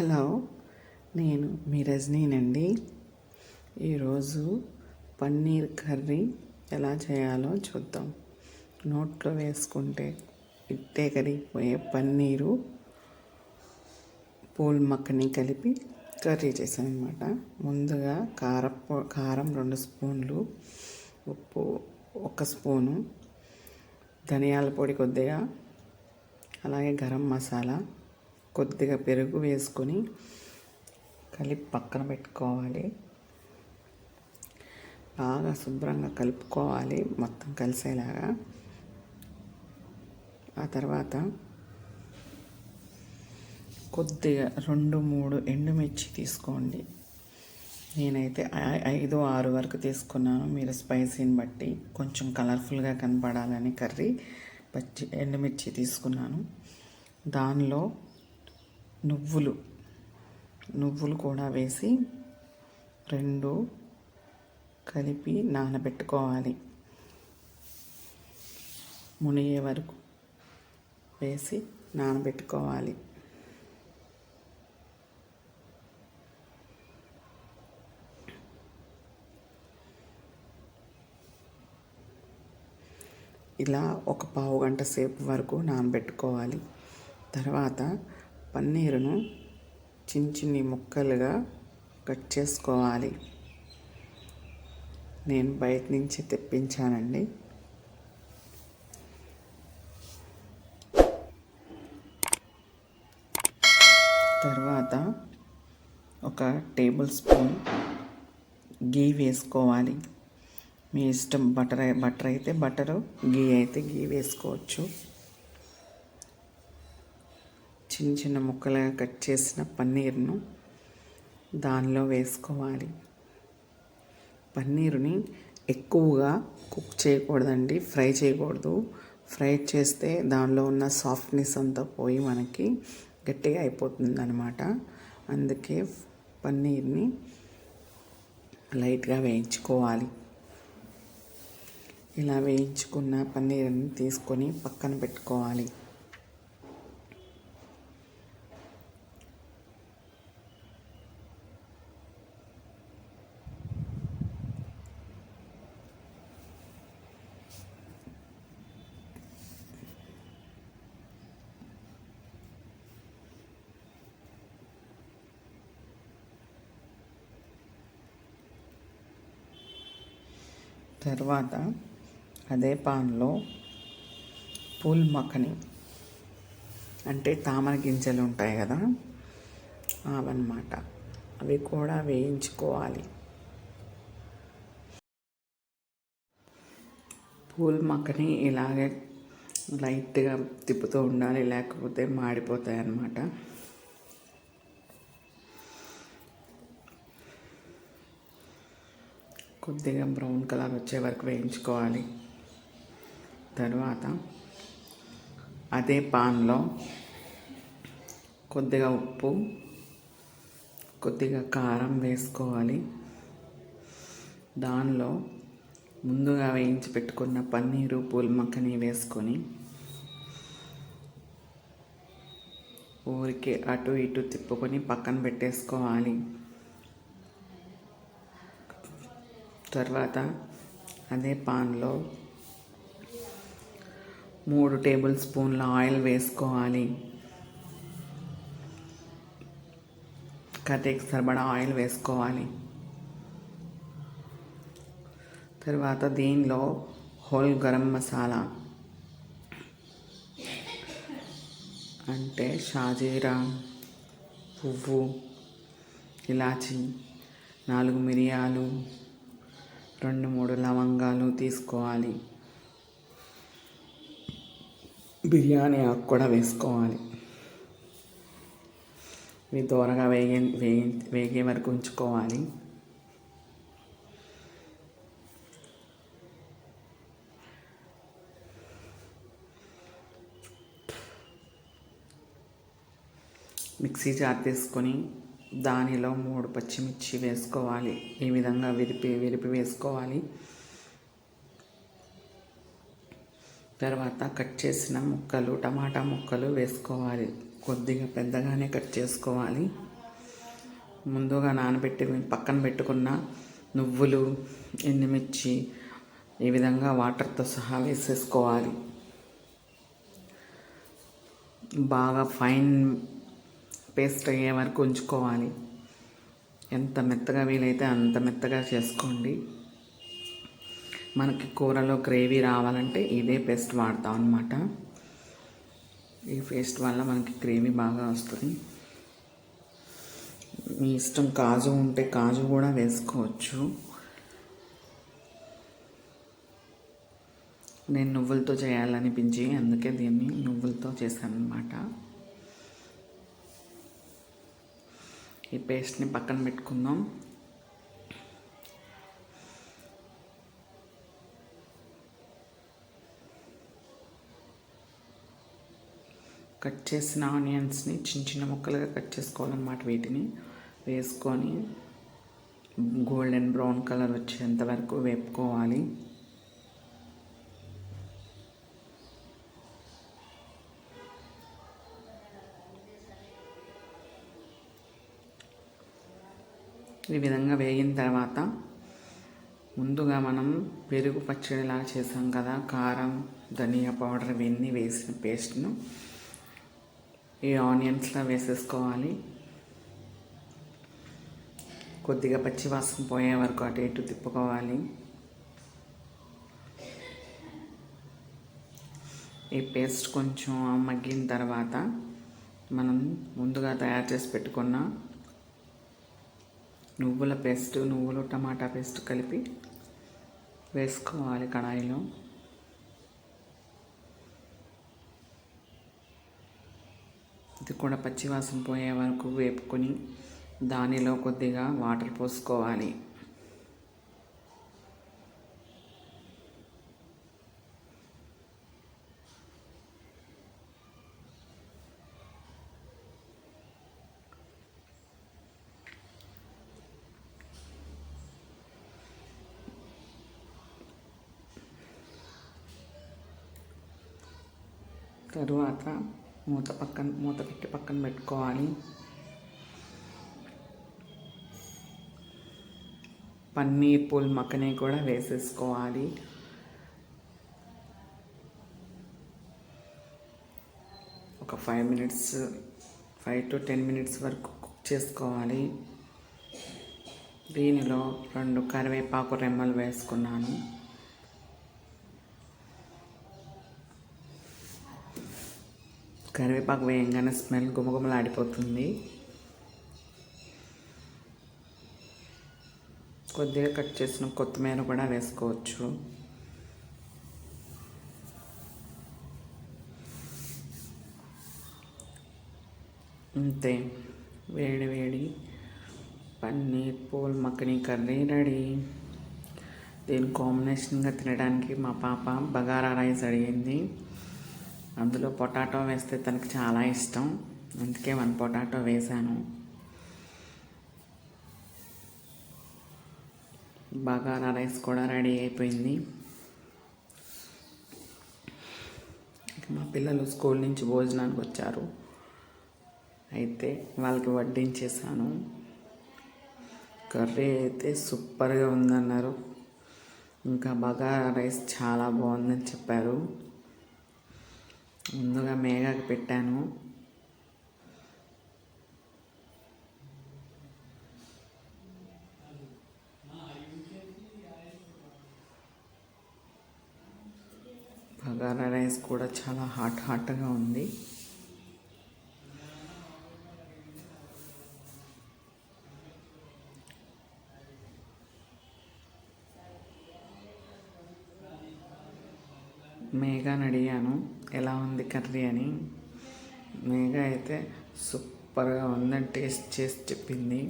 Hello నేను మీ రజనీనండి. ఈరోజు paneer curry ఎలా చేయాలో చూద్దాం. నోట్లో వేసుకుంటే ఇట్టే కరిగిపోయే పన్నీరు పూల్ మక్కని కలిపి కర్రీ చేశాను అనమాట ముందుగా కారపు కారం రెండు స్పూన్లు ఉప్పు ఒక స్పూను ధనియాల పొడి కొద్దిగా అలాగే గరం మసాలా కొద్దిగా పెరుగు వేసుకొని కలిపి పక్కన పెట్టుకోవాలి. బాగా శుభ్రంగా కలుపుకోవాలి మొత్తం కలిసేలాగా. ఆ తర్వాత కొద్దిగా రెండు మూడు ఎండుమిర్చి తీసుకోండి. నేనైతే ఐ- ఐదు ఆరు వరకు తీసుకున్నాను. మీరు స్పైసీని బట్టి కొంచెం కలర్ఫుల్గా కనపడాలని కర్రీ పచ్చి ఎండుమిర్చి తీసుకున్నాను. దానిలో నువ్వులు. నువ్వులు కూడా వేసి రెండు కలిపి నానబెట్టుకోవాలి. మునిగే వరకు వేసి నానబెట్టుకోవాలి. ఇలా ఒక పావు గంట సేపు వరకు నానబెట్టుకోవాలి. తర్వాత పన్నీరును చిన్న చిన్ని ముక్కలుగా కట్ చేసుకోవాలి. నేను బయట నుంచి తెప్పించానండి. తర్వాత ఒక టేబుల్ స్పూన్ గీ వేసుకోవాలి. మీ ఇష్టం బటర్ బటర్ అయితే బటరు గీ అయితే గీ వేసుకోవచ్చు. చిన్న చిన్న ముక్కలుగా కట్ చేసిన పన్నీర్ను దానిలో వేసుకోవాలి. పన్నీరుని ఎక్కువగా కుక్ చేయకూడదండి ఫ్రై చేయకూడదు. ఫ్రై చేస్తే దానిలో ఉన్న సాఫ్ట్నెస్ అంతా పోయి మనకి గట్టిగా అయిపోతుంది అనమాట అందుకే పన్నీర్ని లైట్గా వేయించుకోవాలి. ఇలా వేయించుకున్న పన్నీర్ని తీసుకొని పక్కన పెట్టుకోవాలి. తర్వాత అదే పాన్లో పూల్ మక్కని అంటే తామర గింజలు ఉంటాయి కదా అవన్నమాట. అవి కూడా వేయించుకోవాలి. పూల్ మక్కని ఇలాగే లైట్గా తిప్పుతూ ఉండాలి లేకపోతే మాడిపోతాయి అన్నమాట కొద్దిగా బ్రౌన్ కలర్ వచ్చే వరకు వేయించుకోవాలి. తర్వాత అదే పాన్లో కొద్దిగా ఉప్పు కొద్దిగా కారం వేసుకోవాలి. దానిలో ముందుగా వేయించి పెట్టుకున్న పన్నీరు పూల్ మక్కని వేసుకొని ఊరికే అటు ఇటు తిప్పుకొని పక్కన పెట్టేసుకోవాలి. తర్వాత అదే పాన్లో మూడు టేబుల్ స్పూన్ల ఆయిల్ వేసుకోవాలి. కర్రీకి సరిపడా ఆయిల్ వేసుకోవాలి. తర్వాత దీనిలో హోల్ గరం మసాలా అంటే షాజీరా పువ్వు ఇలాచి నాలుగు మిరియాలు రెండు మూడు లవంగాలు తీసుకోవాలి. బిర్యానీ ఆకు కూడా వేసుకోవాలి. ఇవి దూరగా వేగే వేగి వేగే వరకు ఉంచుకోవాలి. మిక్సీ జార్ తీసుకొని దానిలో మూడు పచ్చిమిర్చి వేసుకోవాలి. ఈ విధంగా విరిపి విరిపి వేసుకోవాలి. తర్వాత కట్ చేసిన ముక్కలు టమాటా ముక్కలు వేసుకోవాలి. కొద్దిగా పెద్దగానే కట్ చేసుకోవాలి. ముందుగా నానబెట్టి పక్కన పెట్టుకున్న నువ్వులు ఎండుమిర్చి ఈ విధంగా వాటర్తో సహా వేసేసుకోవాలి. బాగా ఫైన్ పేస్ట్ అయ్యే వరకు ఉంచుకోవాలి. ఎంత మెత్తగా వీలైతే అంత మెత్తగా చేసుకోండి. మనకి కూరలో గ్రేవీ రావాలంటే ఇదే పేస్ట్ వాడతాం అనమాట ఈ పేస్ట్ వల్ల మనకి గ్రేవీ బాగా వస్తుంది. మీ ఇష్టం కాజు ఉంటే కాజు కూడా వేసుకోవచ్చు. నేను నువ్వులతో చేయాలనిపించి అందుకే దీన్ని నువ్వులతో చేశాను అనమాట ఈ పేస్ట్ని పక్కన పెట్టుకుందాం. కట్ చేసిన ఆనియన్స్ని చిన్న చిన్న ముక్కలుగా కట్ చేసుకోవాలన్నమాట వీటిని. వేసుకొని గోల్డెన్ బ్రౌన్ కలర్ వచ్చేంత వరకు వేపుకోవాలి. ఈ విధంగా వేగిన తర్వాత ముందుగా మనం పెరుగు పచ్చడిలా చేసాం కదా కారం ధనియా పౌడర్ ఇవన్నీ వేసిన పేస్ట్ను ఈ ఆనియన్స్లో వేసేసుకోవాలి. కొద్దిగా పచ్చివాసన పోయే వరకు అటు ఇటు తిప్పుకోవాలి. ఈ పేస్ట్ కొంచెం మగ్గిన తర్వాత మనం ముందుగా తయారు చేసి పెట్టుకున్న నువ్వుల పేస్ట్ నువ్వులు టమాటా పేస్ట్ కలిపి వేసుకోవాలి కడాయిలో. ఇది కూడా పచ్చివాసన పోయే వరకు వేపుకొని దానిలో కొద్దిగా వాటర్ పోసుకోవాలి. తరువాత మూత పక్కన మూత పెట్టి పక్కన పెట్టుకోవాలి. పన్నీర్ పూల్ మక్కని కూడా వేసేసుకోవాలి. ఒక five minutes five to ten minutes వరకు కుక్ చేసుకోవాలి. దీనిలో రెండు కరివేపాకు రెమ్మలు వేసుకున్నాను. కరివేపాకు వేయంగానే స్మెల్ గుమగుమలాడిపోతుంది కొద్దిగా కట్ చేసిన కొత్తిమీర కూడా వేసుకోవచ్చు. అంతే వేడి వేడి పన్నీర్ పూల్ మక్కని కర్రీ రెడీ. దీని కాంబినేషన్గా తినడానికి మా పాప బగారా రైస్ అడిగింది. అందులో పొటాటో వేస్తే తనకు చాలా ఇష్టం. అందుకే వన్ పొటాటో వేశాను. బగారా రైస్ కూడా రెడీ అయిపోయింది. మా పిల్లలు స్కూల్ నుంచి భోజనానికి వచ్చారు. అయితే వాళ్ళకి వడ్డించేసాను కర్రీ అయితే సూపర్గా ఉందన్నారు. ఇంకా బగారా రైస్ చాలా బాగుందని చెప్పారు. ముందుగా మేఘాకి పెట్టాను. బగారా రైస్ కూడా చాలా హాట్ హాట్గా ఉంది. మేఘాని అడిగాను. ఎలా ఉంది కర్రీ అని మేఘ అయితే సూపర్గా ఉందని టేస్ట్ చేసి చెప్పింది.